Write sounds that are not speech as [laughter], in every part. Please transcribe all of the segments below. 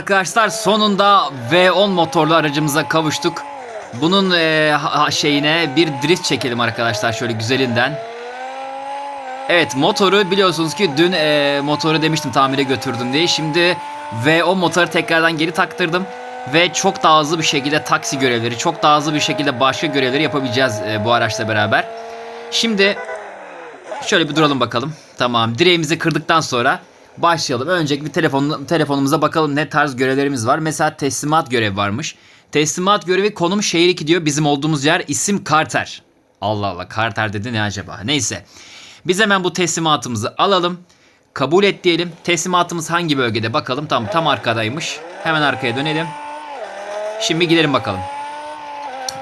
Arkadaşlar sonunda V10 motorlu aracımıza kavuştuk. Bunun e, şeyine bir drift çekelim arkadaşlar şöyle güzelinden. Evet motoru biliyorsunuz ki dün e, motoru demiştim tamire götürdüm diye. Şimdi V10 motoru tekrardan geri taktırdım. Ve çok daha hızlı bir şekilde taksi görevleri, çok daha hızlı bir şekilde başka görevleri yapabileceğiz e, bu araçla beraber. Şimdi şöyle bir duralım bakalım. Tamam direğimizi kırdıktan sonra başlayalım. Önce bir telefon, telefonumuza bakalım ne tarz görevlerimiz var. Mesela teslimat görevi varmış. Teslimat görevi konum şehir 2 diyor. Bizim olduğumuz yer isim Carter. Allah Allah Carter dedi ne acaba? Neyse. Biz hemen bu teslimatımızı alalım. Kabul et diyelim. Teslimatımız hangi bölgede bakalım. Tam tam arkadaymış. Hemen arkaya dönelim. Şimdi gidelim bakalım.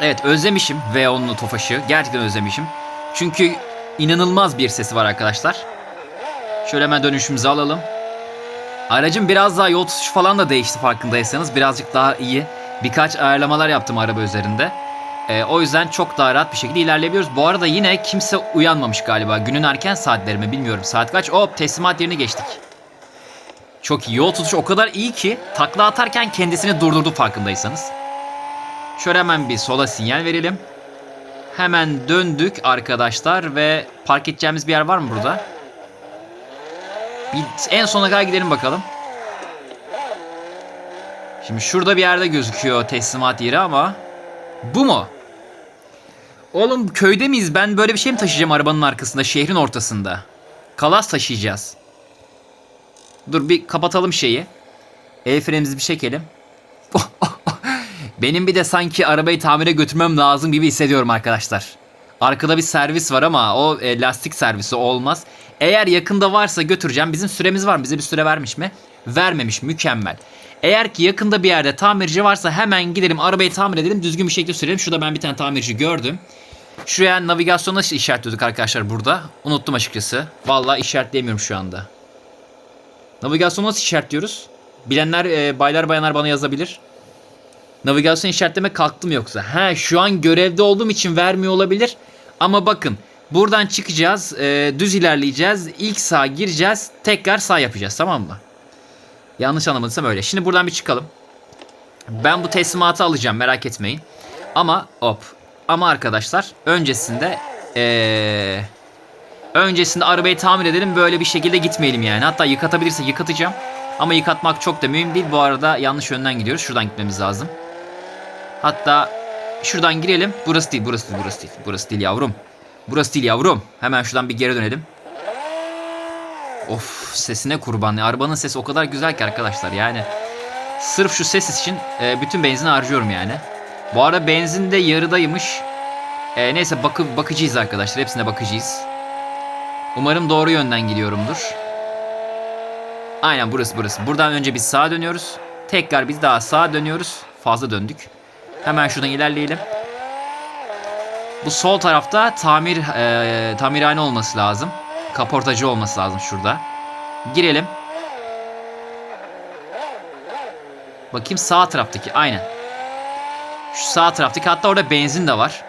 Evet özlemişim V10'lu Tofaş'ı. Gerçekten özlemişim. Çünkü inanılmaz bir sesi var arkadaşlar. Şöyle hemen dönüşümüzü alalım. Aracın biraz daha yol tutuşu falan da değişti farkındaysanız. Birazcık daha iyi. Birkaç ayarlamalar yaptım araba üzerinde. Ee, o yüzden çok daha rahat bir şekilde ilerleyebiliyoruz. Bu arada yine kimse uyanmamış galiba. Günün erken saatleri mi bilmiyorum. Saat kaç? Hop teslimat yerine geçtik. Çok iyi. Yol tutuşu o kadar iyi ki takla atarken kendisini durdurdu farkındaysanız. Şöyle hemen bir sola sinyal verelim. Hemen döndük arkadaşlar ve park edeceğimiz bir yer var mı burada? Bir, en sona kadar gidelim bakalım. Şimdi şurada bir yerde gözüküyor teslimat yeri ama bu mu? Oğlum köyde miyiz? Ben böyle bir şey mi taşıyacağım arabanın arkasında şehrin ortasında? Kalas taşıyacağız. Dur bir kapatalım şeyi. El frenimizi bir çekelim. [laughs] Benim bir de sanki arabayı tamire götürmem lazım gibi hissediyorum arkadaşlar. Arkada bir servis var ama o e, lastik servisi olmaz. Eğer yakında varsa götüreceğim. Bizim süremiz var mı? Bize bir süre vermiş mi? Vermemiş. Mükemmel. Eğer ki yakında bir yerde tamirci varsa hemen gidelim arabayı tamir edelim. Düzgün bir şekilde sürelim. Şurada ben bir tane tamirci gördüm. Şuraya navigasyonu nasıl işaretliyorduk arkadaşlar burada? Unuttum açıkçası. Vallahi işaretleyemiyorum şu anda. Navigasyonu nasıl işaretliyoruz? Bilenler e, baylar bayanlar bana yazabilir. Navigasyon işaretleme kalktım yoksa. Ha şu an görevde olduğum için vermiyor olabilir. Ama bakın buradan çıkacağız. e, düz ilerleyeceğiz. İlk sağ gireceğiz. Tekrar sağ yapacağız tamam mı? Yanlış anlamadıysam öyle. Şimdi buradan bir çıkalım. Ben bu teslimatı alacağım merak etmeyin. Ama hop. Ama arkadaşlar öncesinde eee öncesinde arabayı tamir edelim böyle bir şekilde gitmeyelim yani. Hatta yıkatabilirse yıkatacağım. Ama yıkatmak çok da mühim değil. Bu arada yanlış yönden gidiyoruz. Şuradan gitmemiz lazım. Hatta şuradan girelim. Burası değil, burası değil, burası değil. Burası değil yavrum. Burası değil yavrum. Hemen şuradan bir geri dönelim. Of sesine kurban. Arabanın sesi o kadar güzel ki arkadaşlar yani. Sırf şu ses için e, bütün benzini harcıyorum yani. Bu arada benzin de yarıdaymış. E, neyse bakı, bakıcıyız arkadaşlar. Hepsine bakıcıyız. Umarım doğru yönden gidiyorumdur. Aynen burası burası. Buradan önce biz sağa dönüyoruz. Tekrar biz daha sağa dönüyoruz. Fazla döndük. Hemen şuradan ilerleyelim. Bu sol tarafta tamir e, tamirhane olması lazım. Kaportacı olması lazım şurada. Girelim. Bakayım sağ taraftaki aynen. Şu sağ taraftaki hatta orada benzin de var.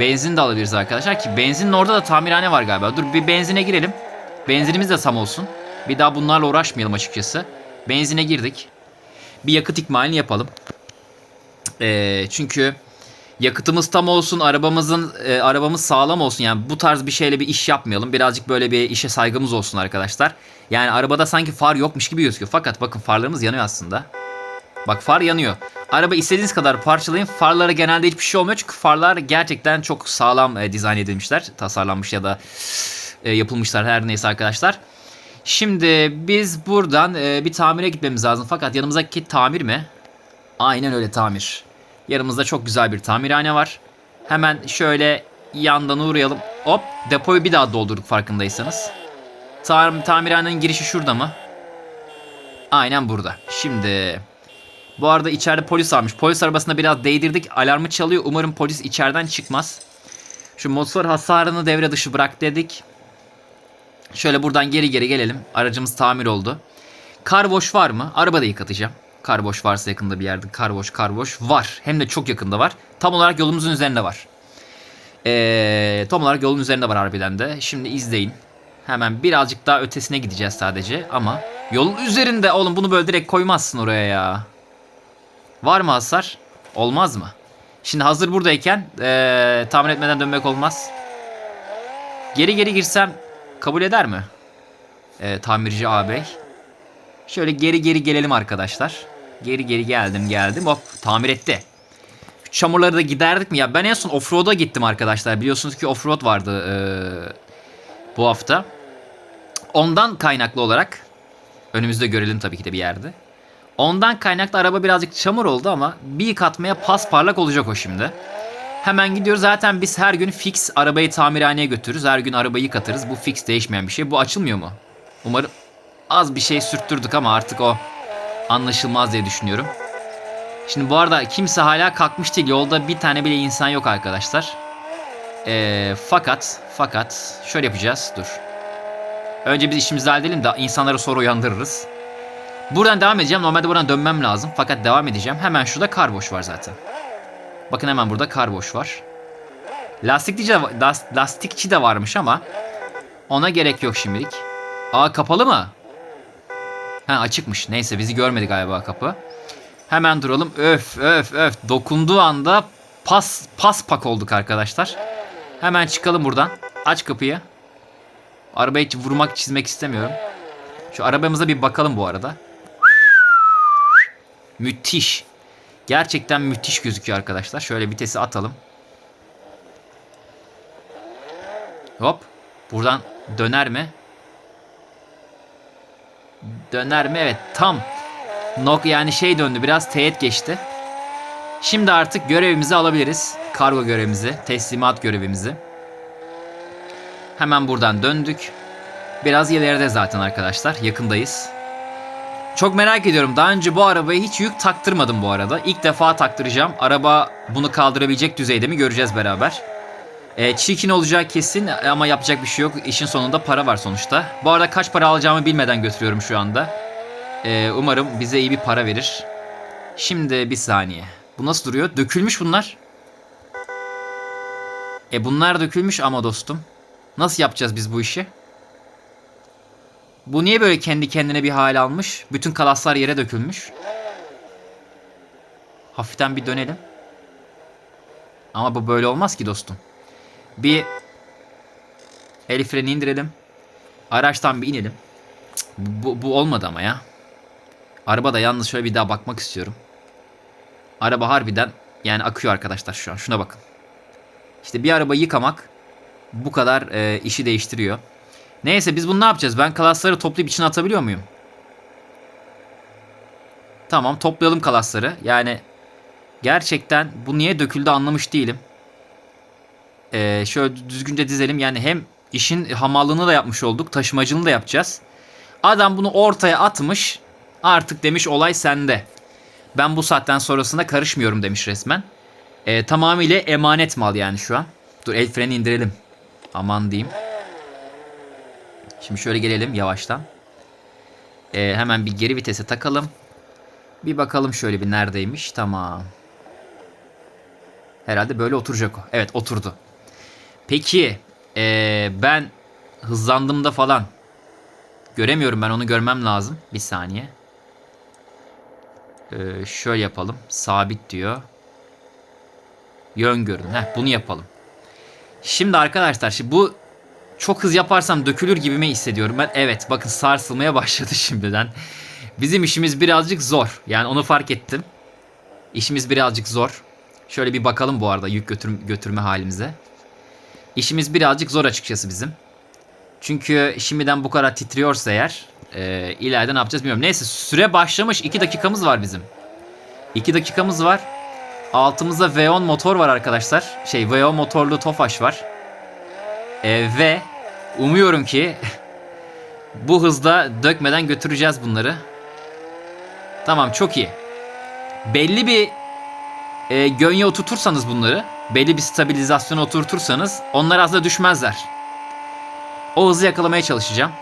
Benzin de alabiliriz arkadaşlar ki benzinin orada da tamirhane var galiba. Dur bir benzine girelim. Benzinimiz de tam olsun. Bir daha bunlarla uğraşmayalım açıkçası. Benzine girdik. Bir yakıt ikmalini yapalım. Ee, çünkü yakıtımız tam olsun, arabamızın e, arabamız sağlam olsun. Yani bu tarz bir şeyle bir iş yapmayalım. Birazcık böyle bir işe saygımız olsun arkadaşlar. Yani arabada sanki far yokmuş gibi gözüküyor. Fakat bakın farlarımız yanıyor aslında. Bak far yanıyor. Araba istediğiniz kadar parçalayın. Farlara genelde hiçbir şey olmuyor. Çünkü farlar gerçekten çok sağlam e, dizayn edilmişler. Tasarlanmış ya da e, yapılmışlar her neyse arkadaşlar. Şimdi biz buradan e, bir tamire gitmemiz lazım. Fakat yanımızdaki tamir mi? Aynen öyle tamir. Yanımızda çok güzel bir tamirhane var. Hemen şöyle yandan uğrayalım. Hop depoyu bir daha doldurduk farkındaysanız. Tam, tamirhanenin girişi şurada mı? Aynen burada. Şimdi bu arada içeride polis varmış. Polis arabasına biraz değdirdik. Alarmı çalıyor. Umarım polis içeriden çıkmaz. Şu motor hasarını devre dışı bırak dedik. Şöyle buradan geri geri gelelim. Aracımız tamir oldu. Kar wash var mı? Araba da yıkatacağım. Kar wash varsa yakında bir yerde kar wash, kar wash var. Hem de çok yakında var. Tam olarak yolumuzun üzerinde var. Ee, tam olarak yolun üzerinde var harbiden de. Şimdi izleyin. Hemen birazcık daha ötesine gideceğiz sadece ama Yolun üzerinde oğlum bunu böyle direkt koymazsın oraya ya. Var mı hasar? Olmaz mı? Şimdi hazır buradayken eee tamir etmeden dönmek olmaz. Geri geri girsem kabul eder mi? Eee, tamirci ağabey. Şöyle geri geri gelelim arkadaşlar. Geri geri geldim geldim hop tamir etti. Çamurları da giderdik mi ya? Ben en son offroad'a gittim arkadaşlar. Biliyorsunuz ki offroad vardı eee, bu hafta. Ondan kaynaklı olarak önümüzde görelim tabii ki de bir yerde. Ondan kaynaklı araba birazcık çamur oldu ama bir katmaya pas parlak olacak o şimdi. Hemen gidiyoruz. Zaten biz her gün fix arabayı tamirhaneye götürürüz. Her gün arabayı yıkatırız. Bu fix değişmeyen bir şey. Bu açılmıyor mu? Umarım az bir şey sürttürdük ama artık o anlaşılmaz diye düşünüyorum. Şimdi bu arada kimse hala kalkmış değil. Yolda bir tane bile insan yok arkadaşlar. Ee, fakat fakat şöyle yapacağız. Dur. Önce biz işimizi halledelim de insanları sonra uyandırırız. Buradan devam edeceğim. Normalde buradan dönmem lazım. Fakat devam edeceğim. Hemen şurada kar boş var zaten. Bakın hemen burada kar boş var. Lastikçi de, las- lastikçi de varmış ama ona gerek yok şimdilik. Aa kapalı mı? Ha açıkmış. Neyse bizi görmedi galiba kapı. Hemen duralım. Öf öf öf. Dokunduğu anda pas pas pak olduk arkadaşlar. Hemen çıkalım buradan. Aç kapıyı. Arabayı vurmak çizmek istemiyorum. Şu arabamıza bir bakalım bu arada. Müthiş. Gerçekten müthiş gözüküyor arkadaşlar. Şöyle vitesi atalım. Hop. Buradan döner mi? Döner mi? Evet tam. Nok yani şey döndü biraz teğet geçti. Şimdi artık görevimizi alabiliriz. Kargo görevimizi, teslimat görevimizi. Hemen buradan döndük. Biraz ileride zaten arkadaşlar. Yakındayız. Çok merak ediyorum. Daha önce bu arabayı hiç yük taktırmadım bu arada. İlk defa taktıracağım. Araba bunu kaldırabilecek düzeyde mi göreceğiz beraber. E, çirkin olacak kesin ama yapacak bir şey yok. İşin sonunda para var sonuçta. Bu arada kaç para alacağımı bilmeden götürüyorum şu anda. E, umarım bize iyi bir para verir. Şimdi bir saniye. Bu nasıl duruyor? Dökülmüş bunlar. E bunlar dökülmüş ama dostum. Nasıl yapacağız biz bu işi? Bu niye böyle kendi kendine bir hal almış? Bütün kalaslar yere dökülmüş. Hafiften bir dönelim. Ama bu böyle olmaz ki dostum. Bir el freni indirelim. Araçtan bir inelim. Bu, bu olmadı ama ya. Araba da yalnız şöyle bir daha bakmak istiyorum. Araba harbiden yani akıyor arkadaşlar şu an. Şuna bakın. İşte bir arabayı yıkamak bu kadar e, işi değiştiriyor. Neyse biz bunu ne yapacağız? Ben kalasları toplayıp içine atabiliyor muyum? Tamam toplayalım kalasları. Yani gerçekten bu niye döküldü anlamış değilim. Ee, şöyle düzgünce dizelim. Yani hem işin hamallığını da yapmış olduk. Taşımacılığını da yapacağız. Adam bunu ortaya atmış. Artık demiş olay sende. Ben bu saatten sonrasında karışmıyorum demiş resmen. Ee, tamamıyla emanet mal yani şu an. Dur el freni indirelim. Aman diyeyim. Şimdi şöyle gelelim yavaştan. Ee, hemen bir geri vitese takalım. Bir bakalım şöyle bir neredeymiş. Tamam. Herhalde böyle oturacak o. Evet oturdu. Peki ee, ben hızlandığımda falan göremiyorum ben onu görmem lazım. Bir saniye. Ee, şöyle yapalım. Sabit diyor. Yön görün. Heh, bunu yapalım. Şimdi arkadaşlar şimdi bu çok hız yaparsam dökülür gibi mi hissediyorum ben? Evet bakın sarsılmaya [laughs] başladı şimdiden. Bizim işimiz birazcık zor. Yani onu fark ettim. İşimiz birazcık zor. Şöyle bir bakalım bu arada yük götür götürme halimize. İşimiz birazcık zor açıkçası bizim. Çünkü şimdiden bu kadar titriyorsa eğer e, ileride ne yapacağız bilmiyorum. Neyse süre başlamış. 2 dakikamız var bizim. 2 dakikamız var. Altımızda V10 motor var arkadaşlar. Şey V10 motorlu Tofaş var. E, ve umuyorum ki [laughs] bu hızda dökmeden götüreceğiz bunları. Tamam çok iyi. Belli bir e, gönye oturtursanız bunları, belli bir stabilizasyona oturtursanız onlar aslında düşmezler. O hızı yakalamaya çalışacağım.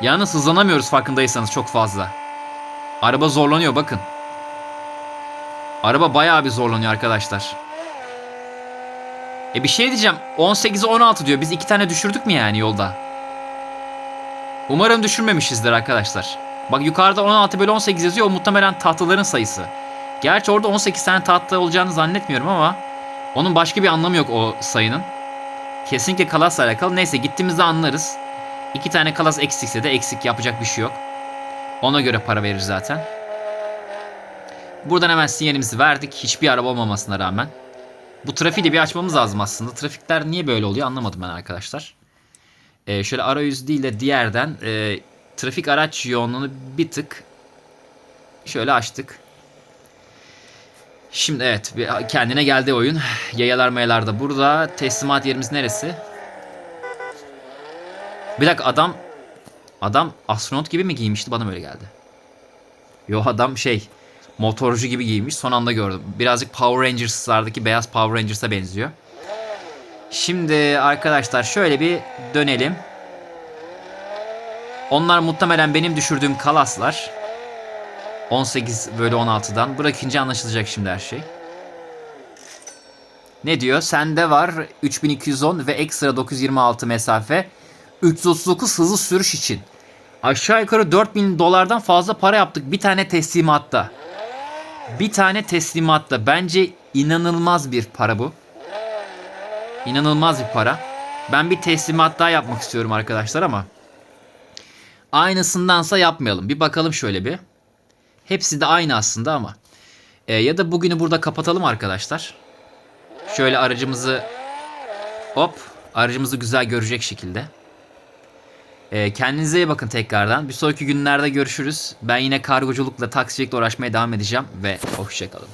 Yalnız hızlanamıyoruz farkındaysanız çok fazla. Araba zorlanıyor bakın. Araba bayağı bir zorlanıyor arkadaşlar. E bir şey diyeceğim. 18'e 16 diyor. Biz iki tane düşürdük mü yani yolda? Umarım düşürmemişizdir arkadaşlar. Bak yukarıda 16 bölü 18 yazıyor. O muhtemelen tahtaların sayısı. Gerçi orada 18 tane tahta olacağını zannetmiyorum ama onun başka bir anlamı yok o sayının. Kesinlikle kalasla alakalı. Neyse gittiğimizde anlarız. İki tane kalas eksikse de eksik yapacak bir şey yok. Ona göre para verir zaten. Buradan hemen sinyalimizi verdik. Hiçbir araba olmamasına rağmen. Bu trafiği de bir açmamız lazım aslında. Trafikler niye böyle oluyor anlamadım ben arkadaşlar. Ee, şöyle arayüz değil de diğerden e, trafik araç yoğunluğunu bir tık şöyle açtık. Şimdi evet kendine geldi oyun. Yayalar mayalar da burada. Teslimat yerimiz neresi? Bir dakika adam adam astronot gibi mi giymişti bana mı öyle geldi. Yo adam şey motorcu gibi giymiş son anda gördüm. Birazcık Power Rangers'lardaki beyaz Power Rangers'a benziyor. Şimdi arkadaşlar şöyle bir dönelim. Onlar muhtemelen benim düşürdüğüm kalaslar. 18 bölü 16'dan. Bırakınca anlaşılacak şimdi her şey. Ne diyor? Sende var 3210 ve ekstra 926 mesafe. 339 hızlı sürüş için. Aşağı yukarı 4000 dolardan fazla para yaptık bir tane teslimatta. Bir tane teslimatta. Bence inanılmaz bir para bu. İnanılmaz bir para. Ben bir teslimat daha yapmak istiyorum arkadaşlar ama. Aynısındansa yapmayalım. Bir bakalım şöyle bir. Hepsi de aynı aslında ama. E, ya da bugünü burada kapatalım arkadaşlar. Şöyle aracımızı hop aracımızı güzel görecek şekilde. E, kendinize iyi bakın tekrardan. Bir sonraki günlerde görüşürüz. Ben yine kargoculukla taksicilikle uğraşmaya devam edeceğim ve hoşçakalın.